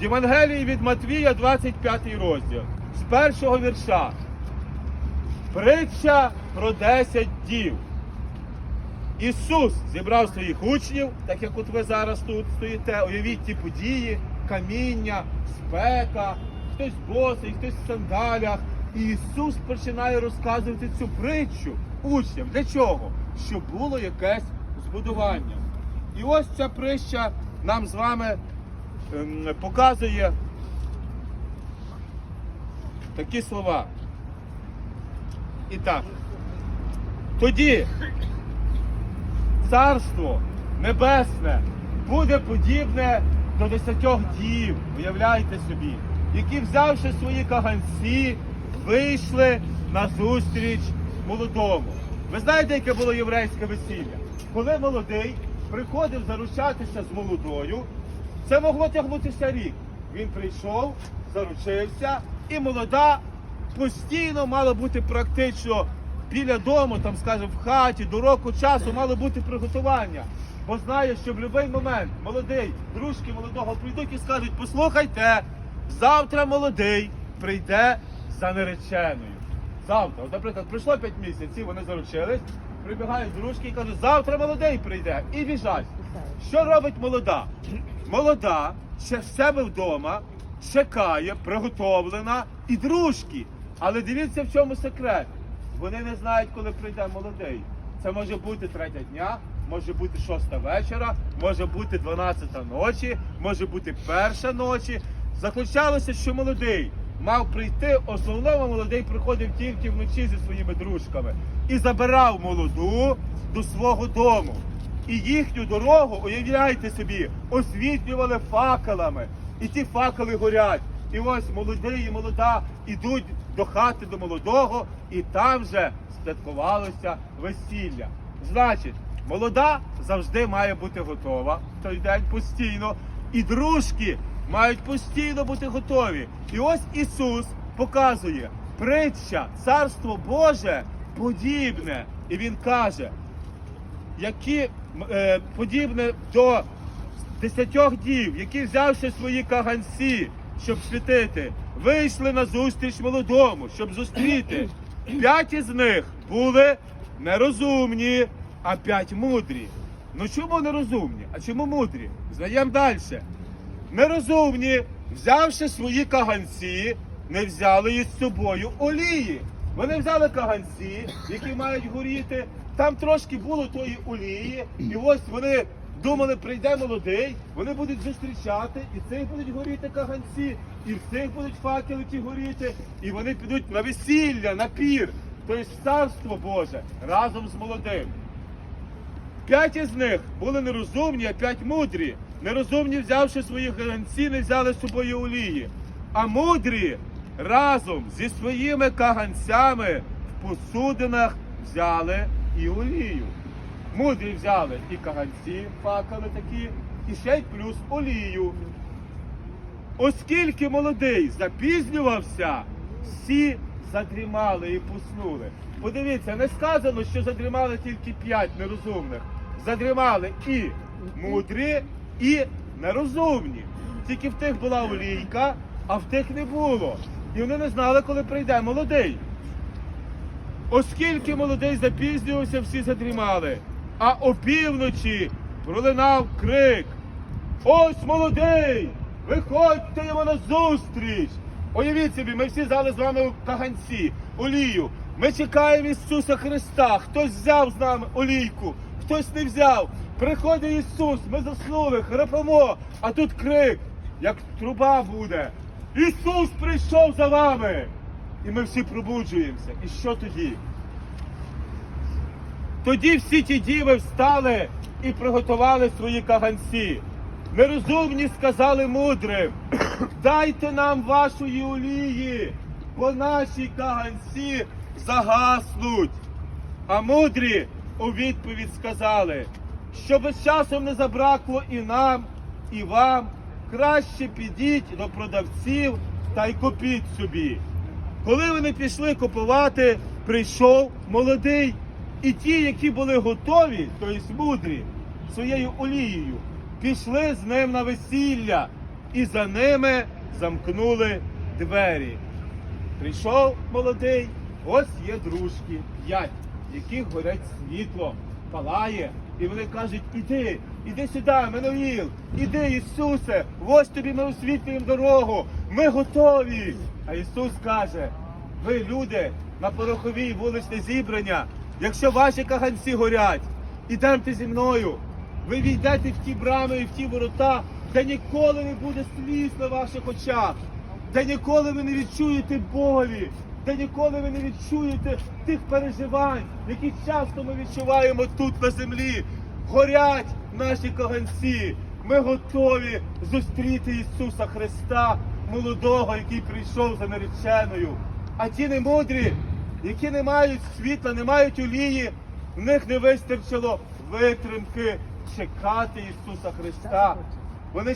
Євангелії від Матвія, 25 розділ, з першого вірша. Притча про 10 дів. Ісус зібрав своїх учнів, так як от ви зараз тут стоїте, уявіть ті події, каміння, спека, хтось босий, хтось в сандалях. І Ісус починає розказувати цю притчу учням. Для чого? Щоб було якесь збудування. І ось ця притча нам з вами показує такі слова. І так. Тоді царство небесне буде подібне до десятьох дів, уявляйте собі, які, взявши свої каганці, вийшли на зустріч молодому. Ви знаєте, яке було єврейське весілля? Коли молодий приходив заручатися з молодою, це могло тягнутися рік. Він прийшов, заручився, і молода постійно мала бути практично біля дому, там, скажімо, в хаті, до року часу мало бути приготування. Бо знає, що в будь-який момент молодий, дружки молодого прийдуть і скажуть, послухайте, завтра молодий прийде за нареченою. Завтра, от, наприклад, пройшло 5 місяців, вони заручились, прибігають дружки і кажуть, завтра молодий прийде. І біжать. Що робить молода? Молода ще в себе вдома чекає, приготовлена і дружки. Але дивіться, в чому секрет. Вони не знають, коли прийде молодий. Це може бути третя дня, може бути шоста вечора, може бути дванадцята ночі, може бути перша ночі. Заключалося, що молодий мав прийти. Основному молодий приходив тільки вночі зі своїми дружками і забирав молоду до свого дому. І їхню дорогу, уявляйте собі, освітлювали факелами. І ті факели горять. І ось молодий і молода ідуть до хати до молодого, і там же святкувалося весілля. Значить, молода завжди має бути готова в той день постійно. І дружки мають постійно бути готові. І ось Ісус показує притча, царство Боже подібне. І Він каже, які е, подібне до десятьох дів, які взявши свої каганці, щоб світити, вийшли на зустріч молодому, щоб зустріти. П'ять із них були нерозумні, а п'ять мудрі. Ну чому нерозумні? А чому мудрі? Знаємо далі. Нерозумні, взявши свої каганці, не взяли із собою олії. Вони взяли каганці, які мають горіти. Там трошки було тої олії, і ось вони думали, прийде молодий, вони будуть зустрічати, і цих будуть горіти каганці, і в цих будуть факели ті горіти, і вони підуть на весілля, на пір, тобто в царство Боже разом з молодим. П'ять із них були нерозумні, а п'ять мудрі. Нерозумні, взявши свої каганці, не взяли з собою олії. А мудрі разом зі своїми каганцями в посудинах взяли і олію. Мудрі взяли і каганці, факели такі, і ще й плюс олію. Оскільки молодий запізнювався, всі задрімали і поснули. Подивіться, не сказано, що задрімали тільки п'ять нерозумних. Задрімали і мудрі, і нерозумні. Тільки в тих була олійка, а в тих не було. І вони не знали, коли прийде молодий. Оскільки молодий запізнювався, всі задрімали. А опівночі пролинав крик. Ось молодий! Виходьте йому на зустріч! Уявіть собі, ми всі взяли з вами каганці, олію. Ми чекаємо Ісуса Христа. Хтось взяв з нами олійку, хтось не взяв. Приходить Ісус, ми заснули, храпимо, а тут крик, як труба буде. Ісус прийшов за вами! І ми всі пробуджуємося. І що тоді? Тоді всі ті діви встали і приготували свої каганці. Нерозумні сказали мудрим, дайте нам вашої олії, бо наші каганці загаснуть. А мудрі у відповідь сказали, щоб з часом не забракло і нам, і вам, краще підіть до продавців та й купіть собі. Коли вони пішли купувати, прийшов молодий, і ті, які були готові, тобто мудрі, своєю олією, пішли з ним на весілля. і за ними замкнули двері. Прийшов молодий, ось є дружки, п'ять, яких горять світло, палає. І вони кажуть, іди, іди сюди, Менуїл, іди, Ісусе, ось тобі ми освітлюємо дорогу, ми готові. А Ісус каже, ви люди на пороховій вуличне зібрання, якщо ваші каганці горять, ідемте зі мною. Ви війдете в ті брами і в ті ворота, де ніколи не буде сліз на ваших очах, де ніколи ви не відчуєте болі, де ніколи ви не відчуєте тих переживань, які часто ми відчуваємо тут на землі. Горять наші каганці. Ми готові зустріти Ісуса Христа, молодого, який прийшов за нареченою. А ті немудрі, які не мають світла, не мають олії, в них не вистачило витримки чекати Ісуса Христа,